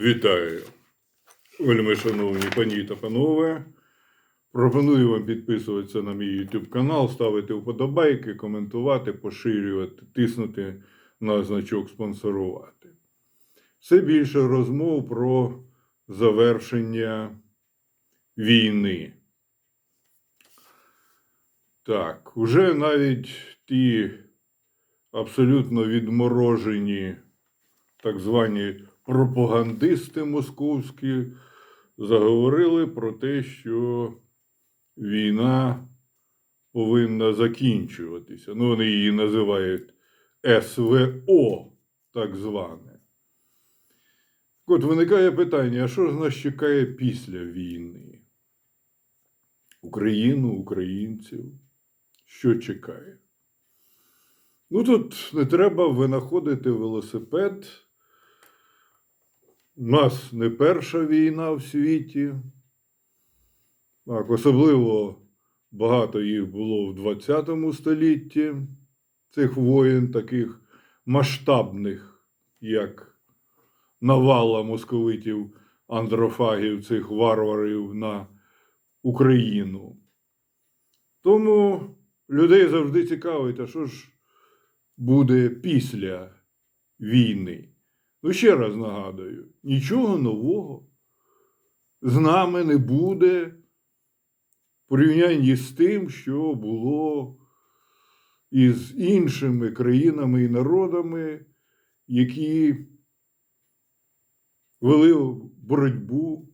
Вітаю, вельми шановні пані та панове. Пропоную вам підписуватися на мій YouTube канал, ставити вподобайки, коментувати, поширювати, тиснути на значок спонсорувати. Все більше розмов про завершення війни. Так, уже навіть ті абсолютно відморожені так звані пропагандисти московські заговорили про те, що війна повинна закінчуватися. Ну, вони її називають СВО, так зване. От виникає питання: а що ж нас чекає після війни? Україну, українців? Що чекає? Ну, тут не треба винаходити велосипед. Нас не перша війна в світі. Так, особливо багато їх було в 20 столітті, цих воєн, таких масштабних, як навала московитів, андрофагів, цих варварів на Україну. Тому людей завжди цікавить, а що ж буде після війни. Ну, ще раз нагадую, нічого нового з нами не буде в порівнянні з тим, що було із іншими країнами і народами, які вели боротьбу,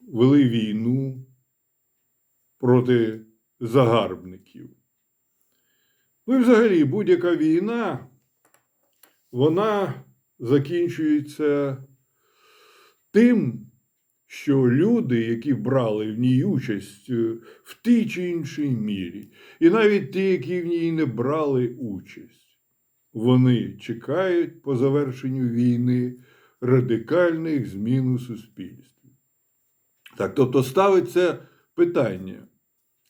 вели війну проти загарбників. Ну і взагалі будь-яка війна, вона закінчується тим, що люди, які брали в ній участь е, в тій чи іншій мірі, і навіть ті, які в ній не брали участь, вони чекають по завершенню війни радикальних змін у суспільстві. Так, тобто ставиться питання: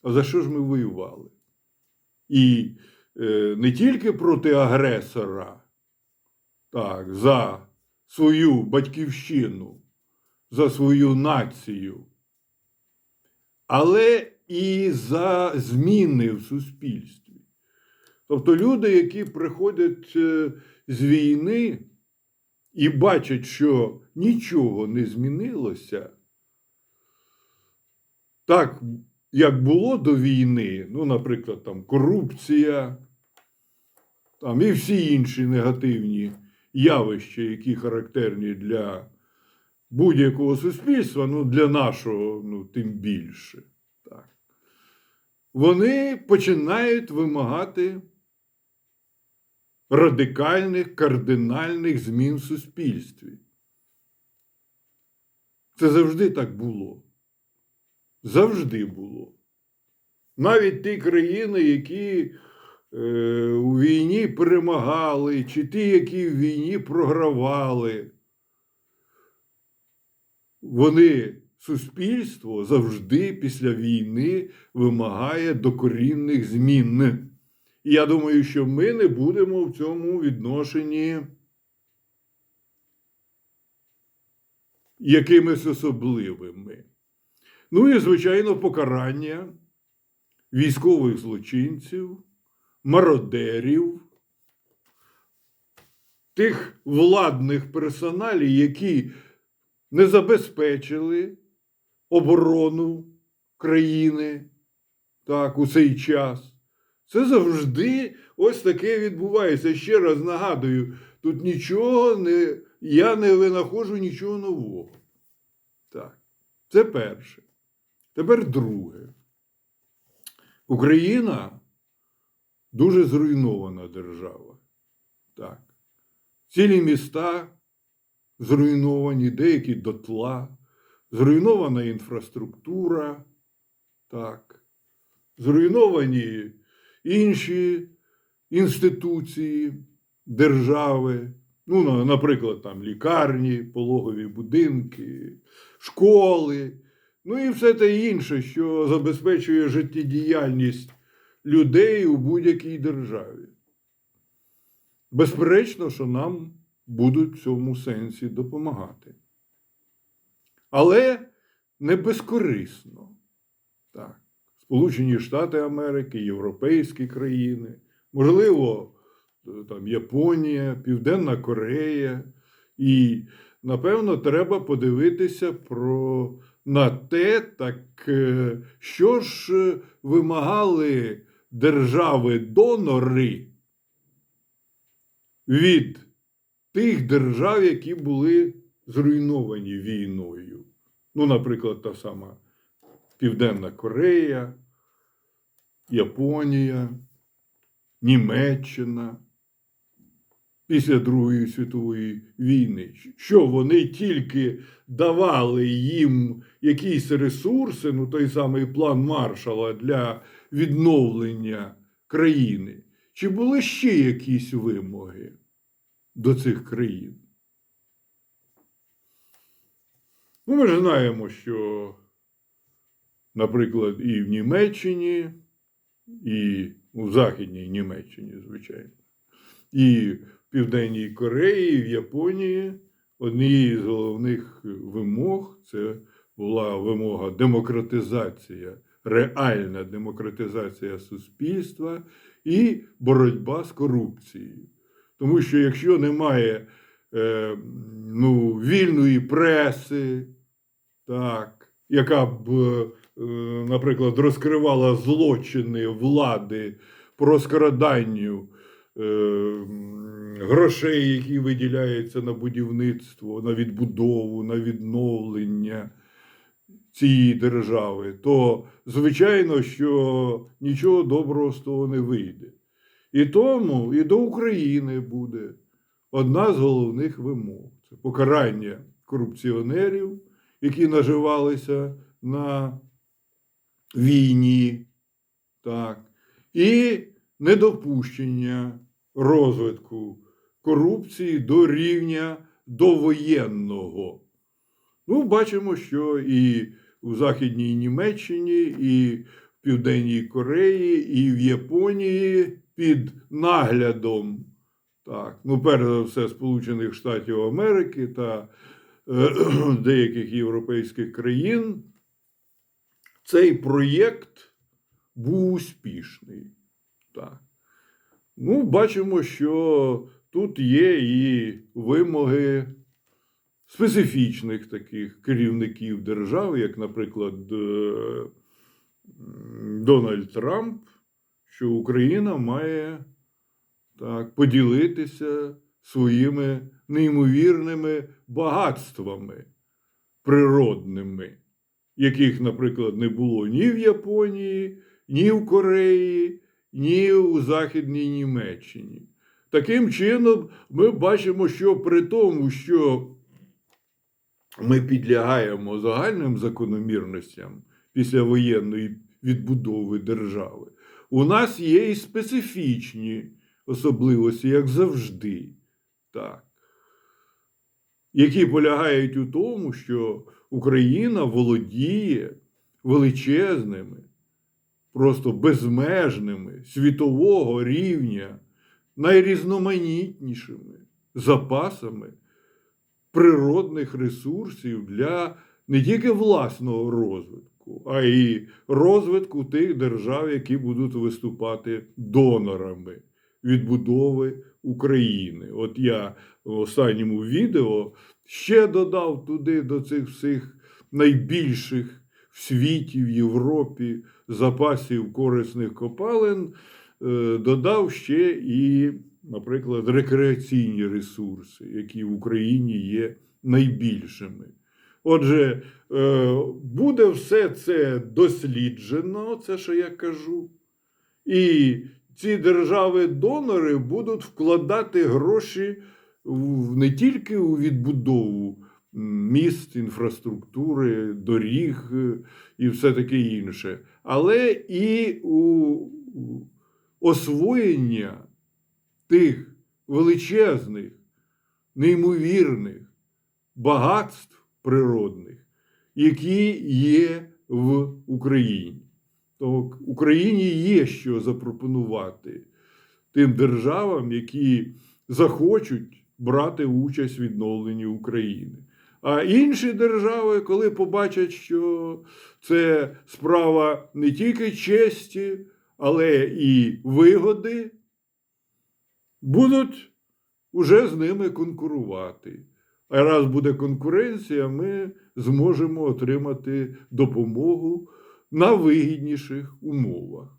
а за що ж ми воювали? І е, не тільки проти агресора, так, за свою батьківщину, за свою націю, але і за зміни в суспільстві. Тобто люди, які приходять е, з війни і бачать, що нічого не змінилося, так, як було до війни, ну, наприклад, там корупція, там і всі інші негативні явища, які характерні для будь-якого суспільства, ну для нашого, ну тим більше. Так. Вони починають вимагати радикальних, кардинальних змін в суспільстві. Це завжди так було. Завжди було. Навіть ті країни, які у війні перемагали, чи ті, які в війні програвали, вони, суспільство завжди після війни вимагає докорінних змін. І я думаю, що ми не будемо в цьому відношенні якимись особливими. Ну і, звичайно, покарання військових злочинців, мародерів, тих владних персоналів, які не забезпечили оборону країни так, у цей час. Це завжди ось таке відбувається. Ще раз нагадую, тут нічого не, я не винаходжу нічого нового. Так, це перше. Тепер друге. Україна дуже зруйнована держава. Так. Цілі міста зруйновані, деякі дотла, зруйнована інфраструктура, так. зруйновані інші інституції держави. Ну, наприклад, там лікарні, пологові будинки, школи, ну і все те інше, що забезпечує життєдіяльність людей у будь-якій державі. Безперечно, що нам будуть в цьому сенсі допомагати. Але не безкорисно. Так. Сполучені Штати Америки, європейські країни, можливо, там Японія, Південна Корея. І, напевно, треба подивитися про, на те, так, е, що ж е, вимагали держави-донори від тих держав, які були зруйновані війною. Ну, наприклад, та сама Південна Корея, Японія, Німеччина після Другої світової війни. Що вони тільки давали їм якісь ресурси, ну той самий план Маршала для відновлення країни, чи були ще якісь вимоги до цих країн? Ну, ми ж знаємо, що, наприклад, і в Німеччині, і у Західній Німеччині, звичайно, і в Південній Кореї, і в Японії однією з головних вимог це була вимога демократизація, реальна демократизація суспільства і боротьба з корупцією. Тому що якщо немає е, ну, вільної преси, так, яка б, е, наприклад, розкривала злочини влади по розкраданню грошей, які виділяються на будівництво, на відбудову, на відновлення цієї держави, то звичайно, що нічого доброго з того не вийде. І тому і до України буде одна з головних вимог це покарання корупціонерів, які наживалися на війні, так, і недопущення розвитку корупції до рівня довоєнного. Ну, бачимо, що і у Західній Німеччині, і в Південній Кореї, і в Японії під наглядом, так, ну, перш за все, Сполучених Штатів Америки та е, деяких європейських країн, цей проєкт був успішний. Так. Ну, бачимо, що тут є і вимоги специфічних таких керівників держави, як, наприклад, е, Дональд Трамп, що Україна має так, поділитися своїми неймовірними багатствами природними, яких, наприклад, не було ні в Японії, ні в Кореї, ні у Західній Німеччині. Таким чином, ми бачимо, що при тому, що ми підлягаємо загальним закономірностям після воєнної відбудови держави, у нас є і специфічні особливості, як завжди, так, які полягають у тому, що Україна володіє величезними, просто безмежними світового рівня, найрізноманітнішими запасами природних ресурсів для не тільки власного розвитку, а й розвитку тих держав, які будуть виступати донорами відбудови України. От я в останньому відео ще додав туди до цих всіх найбільших в світі, в Європі запасів корисних копалин, е, додав ще і, наприклад, рекреаційні ресурси, які в Україні є найбільшими. Отже, е, буде все це досліджено, це що я кажу. І ці держави-донори будуть вкладати гроші не тільки у відбудову міст, інфраструктури, доріг е, і все таке інше, але і у освоєння тих величезних, неймовірних багатств природних, які є в Україні. То Україні є що запропонувати тим державам, які захочуть брати участь в відновленні України. А інші держави, коли побачать, що це справа не тільки честі, але і вигоди, будуть уже з ними конкурувати. А раз буде конкуренція, ми зможемо отримати допомогу на вигідніших умовах.